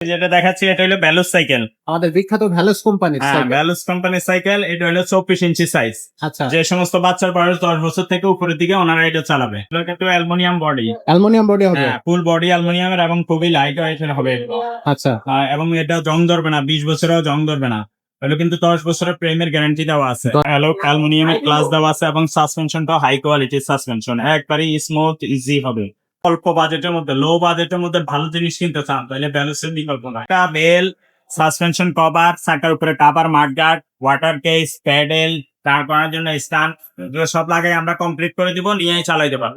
যেটা দেখাচ্ছি এটা হলো ব্যালুস সাইকেল আমাদের বিখ্যাত ভ্যালুস কোম্পানির হ্যাঁ ব্যালুস কোম্পানির সাইকেল এটা হলো চব্বিশ ইঞ্চি সাইজ আচ্ছা। যে সমস্ত বাচ্চার বয়স দশ বছর থেকে উপরের দিকে ওনারা এটা চালাবে। এগুলো কিন্তু অ্যালুমিনিয়াম বডি অ্যালুমিনিয়াম বডি হবে? হ্যাঁ ফুল বডি অ্যালুমিনিয়ামের এবং খুবই লাইট ওয়েটের হবে আচ্ছা। এবং এটা জং ধরবে না বিশ বছরেও জং ধরবে না। এগুলো কিন্তু দশ বছরের প্রেমের গ্যারান্টি দেওয়া আছে। হ্যালো অ্যালুমিনিয়ামের গ্লাস দেওয়া আছে এবং সাসপেনশনটা হাই কোয়ালিটির সাসপেনশন একবারই স্মুথ ইজি হবে। অল্প বাজেটের মধ্যে লো বাজেটের মধ্যে ভালো জিনিস কিনতে চান, তাহলে ব্যালেন্সের বিকল্প না একটা বেল সাসপেনশন কভার চাকার উপরে cover mudguard water case pedal দাঁড় করার জন্য এগুলো সব লাগাই আমরা কমপ্লিট করে দিব নিয়েই চালাইতে পারব।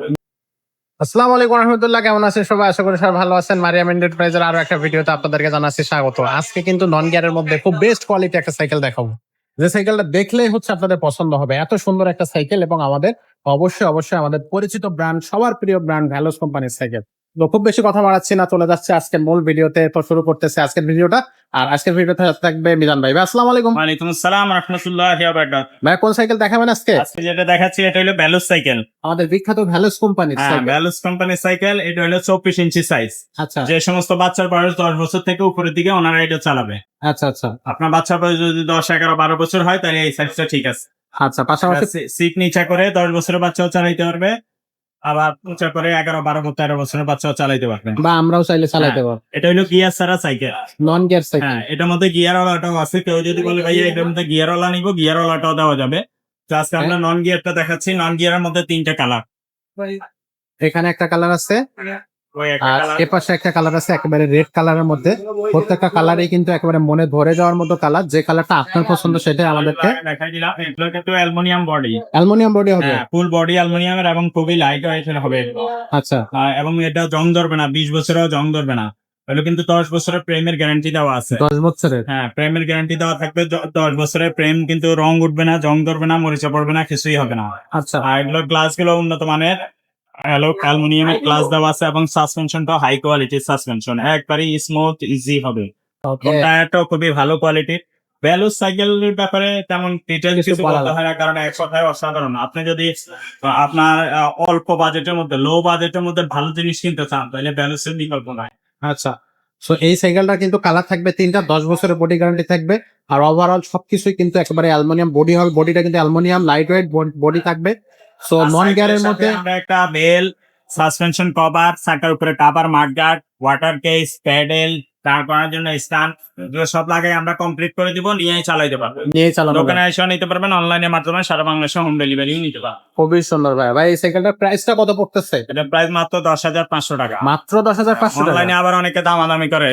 আসসালামু আলাইকুম রহমতুল্লাহ, কেমন আছেন সবাই? আশা করি সবাই ভালো আছেন। মারিয়াম এন্টারপ্রাইজের আরও একটা ভিডিওতে আপনাদেরকে জানাচ্ছি স্বাগত। আজকে কিন্তু নন গিয়ারের মধ্যে খুব বেস্ট কোয়ালিটি একটা সাইকেল দেখাবো। যে সাইকেলটা দেখলেই হচ্ছে আপনাদের পছন্দ হবে। এত সুন্দর একটা সাইকেল এবং আমাদের অবশ্যই অবশ্যই আমাদের পরিচিত ব্র্যান্ড সবার প্রিয় ব্র্যান্ড ভ্যালোস কোম্পানির সাইকেল। খুব বেশি কথা বাড়াচ্ছি না চলে যাচ্ছে আজকের মূল ভিডিওতে। তো শুরু করতেছে আজকের ভিডিওটা। আর আজকের ভিডিওতে থাকবে মিজান ভাই। ভাই, আসসালামু আলাইকুম। ওয়ালাইকুম আসসালাম রহমতুল্লাহ ভাই কোন সাইকেল দেখাবেন আজকে? আজকে যেটা দেখাচ্ছি এটা হলো ব্যালুস সাইকেল। আমাদের বিখ্যাত ভ্যালোস কোম্পানির হ্যাঁ সাইকেল। ব্যালুস কোম্পানির সাইকেল এটা হলো চব্বিশ ইঞ্চি সাইজ আচ্ছা। যে সমস্ত বাচ্চার বয়স দশ বছর থেকে উপরের দিকে ওনারা এটা চালাবে। আচ্ছা আচ্ছা। আপনার বাচ্চার বয়স যদি দশ এগারো বারো বছর হয় তাহলে এই সাইজটা ঠিক আছে। আচ্ছা পাশাপাশি সিট নিচা করে দশ বছরের বাচ্চাও চালাইতে পারবে। আবার উঁচা করে এগারো বারো তেরো বছরের বাচ্চাও চালাইতে পারবে। বা আমরাও চাইলে চালাতে হ্যাঁ। পারব। এটা হলো গিয়ার ছাড়া সাইকেল। Non gear cycle. হ্যাঁ এটার মধ্যে গিয়ার ওয়ালাটাও আছে। কেউ যদি বলে ভাই এটার মধ্যে গিয়ার ওয়ালা নিবো গিয়ার ওয়ালাটাও দেওয়া যাবে। জাস্ট আমরা নন গিয়ারটা দেখাচ্ছি। নন গিয়ারের মধ্যে তিনটা কালার এখানে একটা কালার আছে। আর এ পাশে একটা কালার আছে একেবারে রেড কালারের মধ্যে। প্রত্যেকটা কালারই কিন্তু একেবারে মনে ধরে যাওয়ার মতো কালার যে কালারটা আপনার পছন্দ সেটাই আমাদেরকে দেখাই দিলাম। এগুলো কিন্তু অ্যালুমিনিয়াম বডি অ্যালুমিনিয়াম বডি হবে। হ্যাঁ ফুল বডি অ্যালুমিনিয়ামের এবং খুবই লাইট ওয়েটের হবে। আচ্ছা। এবং এটা জং ধরবে না বিশ বছরেও জং ধরবে না। এগুলো কিন্তু দশ বছরের প্রেমের গ্যারান্টি দেওয়া আছে। দশ বছরের? হ্যাঁ প্রেমের গ্যারান্টি দেওয়া থাকবে দশ বছরের প্রেম কিন্তু রং উঠবে না জং ধরবে না মরিচা পড়বে না কিছুই হবে না। আচ্ছা। আর এগুলো গ্লাসগুলো উন্নত মানের। অ্যালুমিনিয়ামের গ্লাস দেওয়া আছে এবং সাসপেনশনটা হাই কোয়ালিটির সাসপেনশন একবারে স্মুথ ইজি হবে। টায়ারটাও খুবই ভালো কোয়ালিটির ভ্যালুস সাইকেলের ব্যাপারে তেমন ডিটেল কিছু কিছু বলা বলতে হয় না কারণ এক কথায় অসাধারণ। আপনি যদি আপনার অল্প বাজেটের মধ্যে লো বাজেটের মধ্যে ভালো জিনিস কিনতে চান তাহলে ভ্যালুসের বিকল্প নাই। আচ্ছা। সো এই সাইকেলটা কিন্তু কালার থাকবে তিনটা দশ বছরের বডি গ্যারান্টি থাকবে। আর ওভারঅল সবকিছুই কিন্তু একেবারে অ্যালুমিনিয়াম বডি হবে। বডিটা কিন্তু অ্যালুমিনিয়াম লাইট ওয়েট বডি থাকবে। সো নন গিয়ারের মধ্যে আমরা একটা বেল সাসপেনশন কভার চাকার উপরে cover mudguard water case pedal দাঁড় করার জন্য এগুলো সব লাগাই আমরা কমপ্লিট করে দিব নিয়েই চালাইতে পারব। নিয়ে চালানো দোকানে এসেও নিতে পারবেন অনলাইনের মাধ্যমে সারা বাংলাদেশে হোম ডেলিভারিও নিতে পারবেন। খুবই সুন্দর ভাই। ভাই এই সাইকেলটার প্রাইসটা কত পড়তেছে? এটা প্রাইস মাত্র দশ হাজার পাঁচশো টাকা। মাত্র দশ হাজার পাঁচশো টাকা? অনলাইনে আবার অনেকে দামাদামি করে।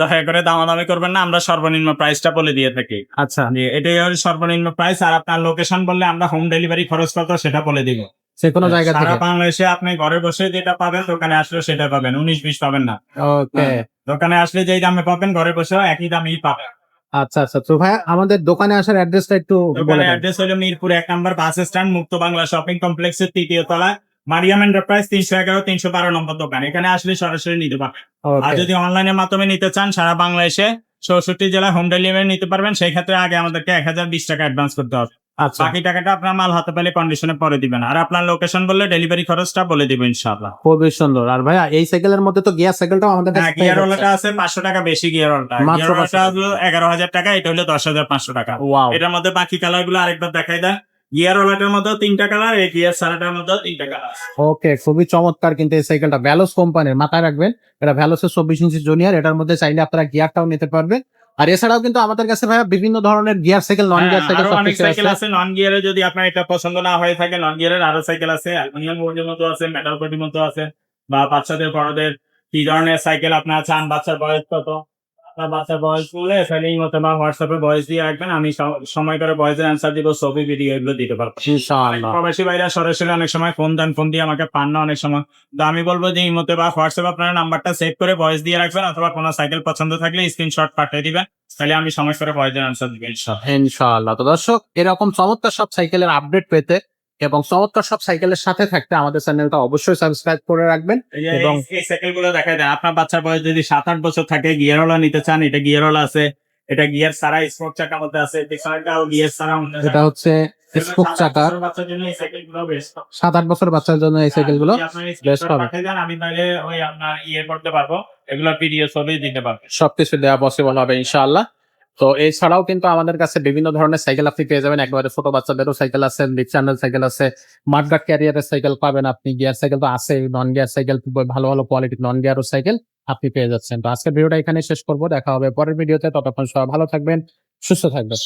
দয়া করে দামাদামি করবেন না আমরা সর্বনিম্ন প্রাইসটা বলে দিয়ে থাকি। আচ্ছা। এটাই হলো সর্বনিম্ন প্রাইস আর আপনার লোকেশন বললে আমরা হোম ডেলিভারি খরচ কত সেটা বলে দিব। যে কোনো জায়গা সারা বাংলাদেশে আপনি ঘরে বসে যেটা পাবেন দোকানে আসলে সেটা পাবেন উনিশ বিশ পাবেন না। ওকে। দোকানে আসলে যেই দামে পাবেন ঘরে বসেও একই দামেই পাবেন। আচ্ছা আচ্ছা। তো ভাই আমাদের দোকানে আসার অ্যাড্রেসটা একটু বলে দেন। অ্যাড্রেস হলো মিরপুর এক নম্বর বাস স্ট্যান্ড মুক্ত বাংলা শপিং কমপ্লেক্সের তৃতীয় তলায় মারিয়াম এন্টারপ্রাইজ তিনশো এগারো তিনশো বারো নম্বর দোকান। এখানে আসলে সরাসরি নিতে পারবেন। আর. যদি অনলাইনের মাধ্যমে নিতে চান সারা বাংলাদেশে চৌষট্টি জেলায় হোম ডেলিভারি নিতে পারবেন। সেই ক্ষেত্রে আগে আমাদেরকে এক হাজার বিশ টাকা অ্যাডভান্স করতে হবে। বাকি টাকাটা আপনার মাল হাতে পেলে কন্ডিশনে পরে দিবেন। আর আপনার লোকেশন বললে ডেলিভারি খরচটা বলে দিব ইনশাআল্লাহ। খুবই সুন্দর। আর ভাইয়া এই সাইকেলের মধ্যে তো গিয়ার সাইকেলটাও আমাদের কাছে হ্যাঁ গিয়ার। ওয়ালাটা আছে পাঁচশো টাকা বেশি গিয়ার ওয়ালাটা গিয়ার ওয়ালাটা হলো এগারো হাজার টাকা এটা হলো দশ হাজার পাঁচশো টাকা। ওয়াও এটার মধ্যে বাকি কালারগুলো আরেকবার দেখাই দেয় গিয়ার ওয়ালাটার মধ্যে তিনটা কালার এই গিয়ার সারাটার মধ্যে তিনটা কালার ওকে খুবই চমৎকার কিন্তু এই সাইকেলটা ভ্যালোস কোম্পানির মাথায় রাখবেন। এটা ভ্যালোসের চব্বিশ ইঞ্চি জুনিয়র এটার মধ্যে চাইলে আপনারা গিয়ারটাও নিতে পারবেন। আর এছাড়াও কিন্তু আমাদের কাছে ভাইয়া বিভিন্ন ধরনের gear cycle non gear cycle আছে অনেক সাইকেল আছে। নন গিয়ারে যদি আপনার এটা পছন্দ না হয়ে থাকে নন গিয়ারের আরও সাইকেল আছে। অ্যালুমিনিয়াম বোর্ডের মতো আছে মেটাল বডির মতো আছে বা বাচ্চাদের বড়দের কি ধরনের সাইকেল আপনার চান? বাচ্চার বয়স কত? আপনার বাচ্চার বয়স বললে তাহলে এই মতো বা হোয়াটসঅ্যাপে বয়স দিয়ে রাখবেন আমি সময় করে বয়সের অ্যান্সার দিব ছবি ভিডিও এগুলো দিতে পারব। প্রবাসী ভাইরা সরাসরি অনেক সময় ফোন দেন ফোন দিয়ে আমাকে পান না অনেক সময়। তো আমি বলব যে এই মতে বা হোয়াটসঅ্যাপ আপনার নাম্বারটা সেভ করে ভয়েস দিয়ে রাখবেন অথবা কোনো সাইকেল পছন্দ থাকলে স্ক্রিনশট পাঠিয়ে দিবেন তাহলে আমি সময় করে ভয়েসের অ্যান্সার দিবেন ইনশাআল্লাহ। ইনশাআল্লাহ। তো দর্শক এরকম চমৎকার সব সাইকেলের আপডেট পেতে এবং চমৎকার সব সাইকেলের সাথে থাকতে আমাদের চ্যানেলটা অবশ্যই সাবস্ক্রাইব করে রাখবেন এবং- এই- এই সাইকেলগুলো দেখাই দেন। আপনার বাচ্চার বয়স যদি সাত আট বছর থাকে গিয়ারওয়ালা নিতে চান এটা গিয়ারওয়ালা আছে। এটা গিয়ার সারা স্পোর্ট চাকার মধ্যে আছে। পিছনেরটাও গিয়ার সারা এটা হচ্ছে স্পোক চাকা। বাচ্চার জন্য এই সাইকেলগুলো বেস্ট সাত আট বছর বাচ্চার জন্য এই সাইকেলগুলো best হবে। আমি তাহলে ওই আপনার ইয়ে করতে পারব। এগুলো ভিডিও ছবি দিতে পারব। সবকিছু দেওয়া পসিবল হবে ইনশাআল্লাহ। তো এছাড়াও কিন্তু আমাদের কাছে বিভিন্ন ধরনের সাইকেল আপনি পেয়ে যাবেন। একবারে ছোট বাচ্চাদেরও সাইকেল আছে বিগ চ্যানেল সাইকেল আছে। মাঠঘাট ক্যারিয়ারের সাইকেল পাবেন আপনি। গিয়ার সাইকেল তো আছে নন গিয়ার সাইকেল ভালো ভালো কোয়ালিটির নন গিয়ারও সাইকেল আপনি পেয়ে যাচ্ছেন। তো আজকের ভিডিওটা এখানে শেষ করব। দেখা হবে পরের ভিডিওতে। ততক্ষণ সবাই ভালো থাকবেন, সুস্থ থাকবেন।